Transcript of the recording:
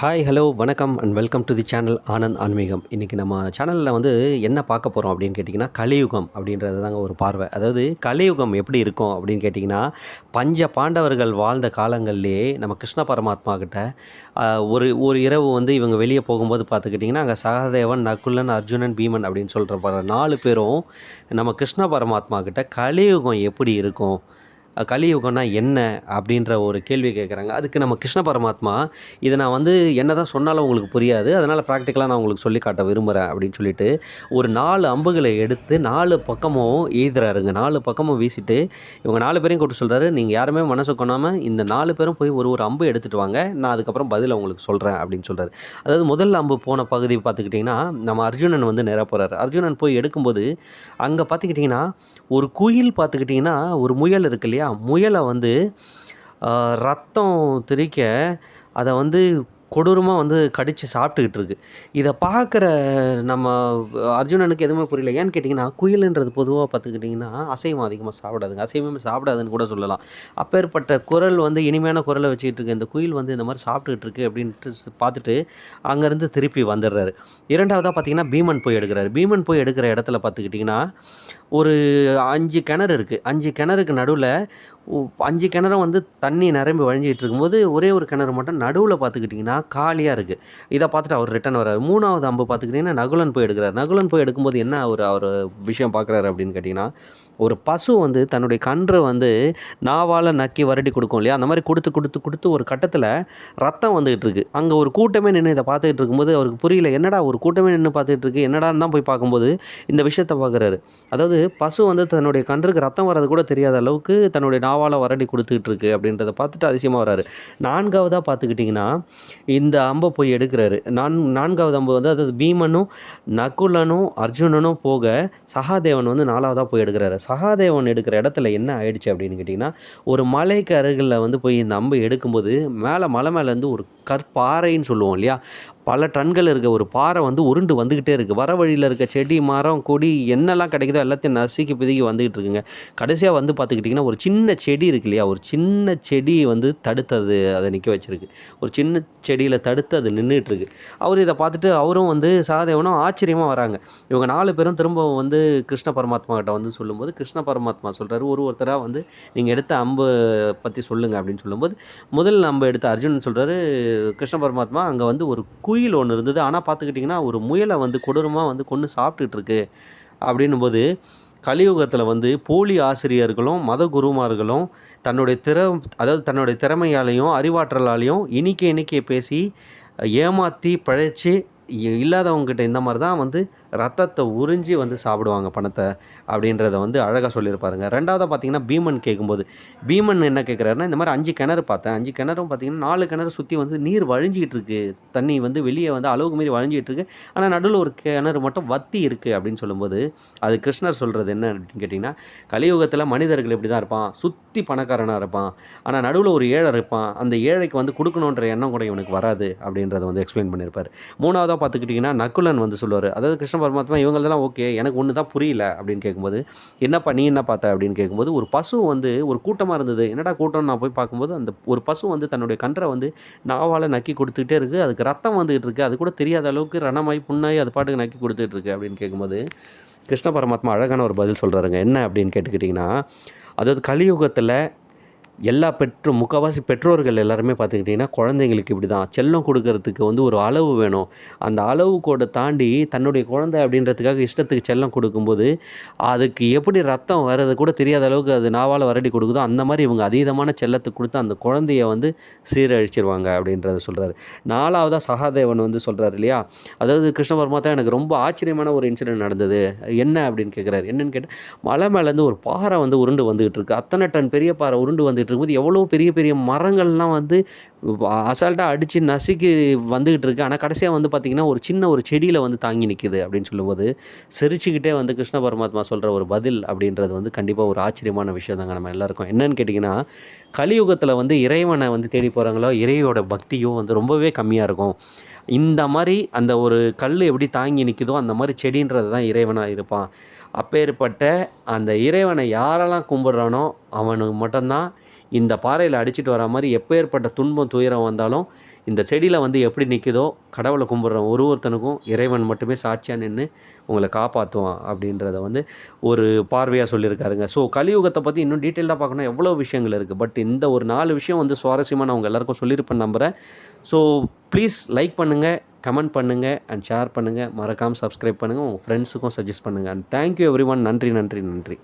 Hi hello வணக்கம் and welcome to the channel Anand ஆன்மீகம் இன்றைக்கி நம்ம சேனலில் வந்து என்ன பார்க்க போகிறோம் அப்படின்னு கேட்டிங்கன்னா கலியுகம் அப்படின்றது தாங்க ஒரு பார்வை. அதாவது கலியுகம் எப்படி இருக்கும் அப்படின்னு கேட்டிங்கன்னா பஞ்ச பாண்டவர்கள் வாழ்ந்த காலங்கள்லேயே நம்ம கிருஷ்ண பரமாத்மா கிட்ட ஒரு ஒரு இரவு வந்து இவங்க வெளியே போகும்போது பார்த்துக்கிட்டிங்கன்னா அங்கே சகதேவன் நகுலன் அர்ஜுனன் பீமன் அப்படின்னு சொல்கிற நாலு பேரும் நம்ம கிருஷ்ண பரமாத்மா கிட்ட கலியுகம் எப்படி இருக்கும் கலியுகம்னா என்ன அப்படின்ற ஒரு கேள்வி கேட்குறாங்க அதுக்கு நம்ம கிருஷ்ண பரமாத்மா இதை நான் வந்து என்ன தான் சொன்னாலும் உங்களுக்கு புரியாது அதனால் ப்ராக்டிக்கலாக நான் உங்களுக்கு சொல்லி காட்ட விரும்புகிறேன் அப்படின்னு சொல்லிட்டு ஒரு நாலு அம்புகளை எடுத்து நாலு பக்கமும் எய்துறாருங்க நாலு பக்கமும் வீசிட்டு இவங்க நாலு பேரையும் கூப்பிட்டு சொல்கிறாரு நீங்கள் யாருமே மனசு கொண்டாமல் இந்த நாலு பேரும் போய் ஒரு ஒரு அம்பு எடுத்துகிட்டு வாங்க நான் அதுக்கப்புறம் பதில் உங்களுக்கு சொல்கிறேன் அப்படின்னு சொல்கிறாரு அதாவது முதல் அம்பு போன பகுதி பார்த்துக்கிட்டிங்கன்னா நம்ம அர்ஜுனன் வந்து நேராக போகிறாரு அர்ஜுனன் போய் எடுக்கும்போது அங்கே பார்த்துக்கிட்டிங்கன்னா ஒரு குயில் பார்த்துக்கிட்டிங்கன்னா ஒரு முயல் இருக்கு இல்லையா முயலை வந்து ரத்தம் திரிக்க அதை வந்து கொடூரமாக வந்து கடித்து சாப்பிட்டுக்கிட்டு இருக்கு. இதை பார்க்குற நம்ம அர்ஜுனனுக்கு எதுவுமே புரியல. ஏன்னு கேட்டிங்கன்னா குயிலுன்றது பொதுவாக பார்த்துக்கிட்டிங்கன்னா அசைவம் அதிகமாக சாப்பிடாதுங்க. அசைவமே சாப்பிடாதுன்னு கூட சொல்லலாம். அப்பேற்பட்ட குரல் வந்து இனிமையான குரலை வச்சுக்கிட்டு இருக்கு இந்த குயில் வந்து இந்த மாதிரி சாப்பிட்டுக்கிட்டு இருக்கு அப்படின்ட்டு பார்த்துட்டு அங்கேருந்து திருப்பி வந்துடுறாரு. இரண்டாவதாக பார்த்தீங்கன்னா பீமன் போய் எடுக்கிறாரு. பீமன் போய் எடுக்கிற இடத்துல பார்த்துக்கிட்டிங்கன்னா ஒரு அஞ்சு கிணறு இருக்குது அஞ்சு கிணறுக்கு நடுவில் அஞ்சு கிணறும் வந்து தண்ணி நிரம்பி வழிஞ்சிட்டு இருக்கும்போது ஒரே ஒரு கிணறு மட்டும் நடுவில் பார்த்துக்கிட்டிங்கன்னா காலியாக இருக்குது இதை பார்த்துட்டு அவர் ரிட்டன் வர்றாரு. மூணாவது அம்பு பார்த்துக்கிட்டிங்கன்னா நகுலன் போய் எடுக்கிறார். நகுலன் போய் எடுக்கும்போது என்ன ஒரு அவர் விஷயம் பார்க்குறாரு அப்படின்னு கேட்டிங்கன்னா ஒரு பசு வந்து தன்னுடைய கன்று வந்து நாவால் நக்கி வரடி கொடுக்கும் இல்லையா? அந்த மாதிரி கொடுத்து கொடுத்து கொடுத்து ஒரு கட்டத்தில் ரத்தம் வந்துகிட்டு இருக்குது அங்கே ஒரு கூட்டமே நின்று இதை பார்த்துக்கிட்டு இருக்கும்போது அவருக்கு புரியல. என்னடா ஒரு கூட்டமே நின்று பார்த்துக்கிட்டு இருக்கு? என்னடான்னு தான் போய் பார்க்கும்போது இந்த விஷயத்தை பார்க்குறாரு அதாவது பசு வந்து தன்னுடைய கன்றுக்கு ரத்தம் வர்றது கூட தெரியாத அளவுக்கு தன்னுடைய நாவால் வரடி கொடுத்துக்கிட்டு இருக்கு அப்படின்றத பார்த்துட்டு அதிசயமாக வராரு நான்காவதாக பார்த்துக்கிட்டிங்கன்னா இந்த அம்பை போய் எடுக்கிறாரு. நான் நான்காவது அம்பு வந்து அதாவது பீமனும் நகுலனும் அர்ஜுனனும் போக சகாதேவன் வந்து நாலாவதாக போய் எடுக்கிறாரு. சகாதேவன் எடுக்கிற இடத்துல என்ன ஆயிடுச்சு அப்படின்னு கேட்டிங்கன்னா ஒரு மலைக்கு அருகில் வந்து போய் இந்த அம்பை எடுக்கும்போது மேலே மலை மேலேருந்து ஒரு கற்பாறைன்னு சொல்லுவோம் இல்லையா? பல டன்கள் இருக்க ஒரு பாறை வந்து உருண்டு வந்துக்கிட்டே இருக்குது வர வழியில் இருக்க செடி மரம் கொடி என்னெல்லாம் கிடைக்குதோ எல்லாத்தையும் நசுக்கி பிதுக்கி வந்துக்கிட்டு இருக்குங்க. கடைசியாக வந்து பார்த்துக்கிட்டிங்கன்னா ஒரு சின்ன செடி இருக்கு இல்லையா? ஒரு சின்ன செடி வந்து தடுத்தது அதை நிற்க வச்சுருக்கு. ஒரு சின்ன செடியில் தடுத்து அது நின்றுட்டுருக்கு அவர் இதை பார்த்துட்டு அவரும் வந்து சகாதேவனும் ஆச்சரியமாக வராங்க. இவங்க நாலு பேரும் திரும்ப வந்து கிருஷ்ண பரமாத்மா கிட்ட வந்து சொல்லும்போது கிருஷ்ண பரமாத்மா சொல்கிறாரு ஒரு ஒருத்தராக வந்து நீங்கள் எடுத்த அம்பு பற்றி சொல்லுங்கள் அப்படின்னு சொல்லும்போது முதல் அம்பு எடுத்த அர்ஜுன் சொல்கிறாரு கிருஷ்ண பரமாத்மா அங்கே வந்து ஒரு குயில் ஒன்று இருந்தது. ஆனால் பார்த்துக்கிட்டிங்கன்னா ஒரு முயலை வந்து கொடூரமாக வந்து கொண்டு சாப்பிட்டுட்டு இருக்கு அப்படின்னும் போது கலியுகத்தில் வந்து போலி ஆசிரியர்களும் மத குருமார்களும் தன்னுடைய திற அதாவது தன்னுடைய திறமையாலையும் அறிவாற்றலாலையும் இனிக்க இனிக்க பேசி ஏமாற்றி பழைச்சி இல்லாதவங்ககிட்ட இந்த மாதிரி தான் வந்து ரத்தத்தை உறிஞ்சி வந்து சாப்பிடுவாங்க பணத்தை அப்படின்றத வந்து அழகாக சொல்லியிருப்பாருங்க. ரெண்டாவதாக பார்த்தீங்கன்னா பீமன் கேட்கும்போது பீமன் என்ன கேட்குறாருன்னா இந்த மாதிரி அஞ்சு கிணறு பார்த்தேன். அஞ்சு கிணறும் பார்த்தீங்கன்னா நாலு கிணறு சுற்றி வந்து நீர் வழிஞ்சிக்கிட்டு இருக்கு தண்ணி வந்து வெளியே வந்து அளவுக்கு மீறி வழிஞ்சிக்கிட்டு இருக்கு ஆனால் நடுவில் ஒரு கிணறு மட்டும் வத்தி இருக்குது அப்படின்னு சொல்லும்போது அது கிருஷ்ணர் சொல்கிறது என்ன அப்படின்னு கேட்டிங்கன்னா கலியுகத்தில் மனிதர்கள் இப்படி தான் இருப்பான். சுற்றி பணக்காரனாக இருப்பான். ஆனால் நடுவில் ஒரு ஏழை இருப்பான். அந்த ஏழைக்கு வந்து கொடுக்கணுன்ற எண்ணம் கூட இவனுக்கு வராது அப்படின்றத வந்து எக்ஸ்பிளைன் பண்ணியிருப்பார். மூணாவதாக பார்த்துக்கிட்டிங்கன்னா நக்குலன் வந்து சொல்லுவார். அதாவது கிருஷ்ண பரமாத்மா இவங்களதெல்லாம் ஓகே எனக்கு ஒன்று தான் புரியல அப்படின்னு கேட்கும்போது என்னப்பா நீ என்ன பார்த்த அப்படின்னு கேட்கும்போது ஒரு பசு வந்து ஒரு கூட்டமாக இருந்தது. என்னடா கூட்டம்னு நான் போய் பார்க்கும்போது அந்த ஒரு பசு வந்து தன்னுடைய கன்றை வந்து நாவால் நக்கி கொடுத்துக்கிட்டே இருக்குது அதுக்கு ரத்தம் வந்துகிட்டு இருக்குது அது கூட தெரியாத அளவுக்கு ரணமாய் புண்ணாய் அது பாட்டுக்கு நக்கி கொடுத்துட்டு இருக்கு அப்படின்னு கேட்கும்போது கிருஷ்ண பரமாத்மா அழகான ஒரு பதில் சொல்கிறாருங்க என்ன அப்படின்னு கேட்டுக்கிட்டிங்கன்னா அதாவது கலியுகத்தில் எல்லா பெற்றோ முக்கால்வாசி பெற்றோர்கள் எல்லாருமே பார்த்துக்கிட்டிங்கன்னா குழந்தைங்களுக்கு இப்படி தான் செல்லம் கொடுக்கறதுக்கு வந்து ஒரு அளவு வேணும். அந்த அளவு கூட தாண்டி தன்னுடைய குழந்தை அப்படின்றதுக்காக இஷ்டத்துக்கு செல்லம் கொடுக்கும்போது அதுக்கு எப்படி ரத்தம் வர்றது கூட தெரியாத அளவுக்கு அது நாவால் வரடி கொடுக்குதோ அந்த மாதிரி இவங்க அதீதமான செல்லத்தை கொடுத்து அந்த குழந்தைய வந்து சீரழிச்சிருவாங்க அப்படின்றத சொல்கிறாரு நாலாவதாக சகாதேவன் வந்து சொல்கிறாரு இல்லையா? அதாவது கிருஷ்ண தான் எனக்கு ரொம்ப ஆச்சரியமான ஒரு இன்சிடென்ட் நடந்தது. என்ன அப்படின்னு கேட்குறாரு என்னன்னு கேட்டால் மலை மேலேருந்து ஒரு பாறை வந்து உருண்டு வந்துகிட்டு இருக்கு. அத்தனை டன் பெரிய பாறை உருண்டு வந்துகிட்டு இருக்கும்போது எவ்வளோ பெரிய பெரிய மரங்கள்லாம் வந்து அசால்ட்டாக அடித்து நசுக்கி வந்துக்கிட்டு இருக்கு ஆனால் கடைசியாக வந்து பார்த்திங்கன்னா ஒரு சின்ன ஒரு செடியில் வந்து தாங்கி நிற்கிது அப்படின்னு சொல்லும்போது சிரிச்சுக்கிட்டே வந்து கிருஷ்ண பரமாத்மா சொல்கிற ஒரு பதில் அப்படின்றது வந்து கண்டிப்பாக ஒரு ஆச்சரியமான விஷயம் தாங்க நம்ம எல்லாருக்கும். என்னன்னு கேட்டிங்கன்னா கலியுகத்தில் வந்து இறைவனை வந்து தேடி போகிறாங்களோ இறையோட பக்தியும் வந்து ரொம்பவே கம்மியாக இருக்கும். இந்த மாதிரி அந்த ஒரு கல் எப்படி தாங்கி நிற்குதோ அந்த மாதிரி செடின்றது தான் இறைவனாக இருப்பான். அப்பேற்பட்ட அந்த இறைவனை யாரெல்லாம் கும்பிட்றானோ அவனுக்கு மட்டும்தான் இந்த பாறையில் அடிச்சிட்டு வர மாதிரி எப்போ ஏற்பட்ட துன்பம் துயரம் வந்தாலும் இந்த செடியில் வந்து எப்படி நிற்குதோ கடவுளை கும்பிட்ற ஒரு ஒருத்தனுக்கும் இறைவன் மட்டுமே சாட்சியாக நின்று உங்களை காப்பாற்றுவான் அப்படின்றத வந்து ஒரு பார்வையாக சொல்லியிருக்காருங்க. ஸோ கலியுகத்தை பற்றி இன்னும் டீட்டெயிலாக பார்க்கணும் எவ்வளோ விஷயங்கள் இருக்குது பட் இந்த ஒரு நாலு விஷயம் வந்து சுவாரஸ்யமாக நான் உங்கள் எல்லாருக்கும் சொல்லியிருப்பேன் நம்புகிறேன் ஸோ ப்ளீஸ் லைக் பண்ணுங்கள் கமெண்ட் பண்ணுங்கள் அண்ட் ஷேர் பண்ணுங்கள் மறக்காமல் சப்ஸ்கிரைப் பண்ணுங்கள் உங்கள் ஃப்ரெண்ட்ஸுக்கும் சஜஸ்ட் பண்ணுங்கள் அண்ட் தேங்க்யூ எவ்ரி ஒன் நன்றி நன்றி நன்றி.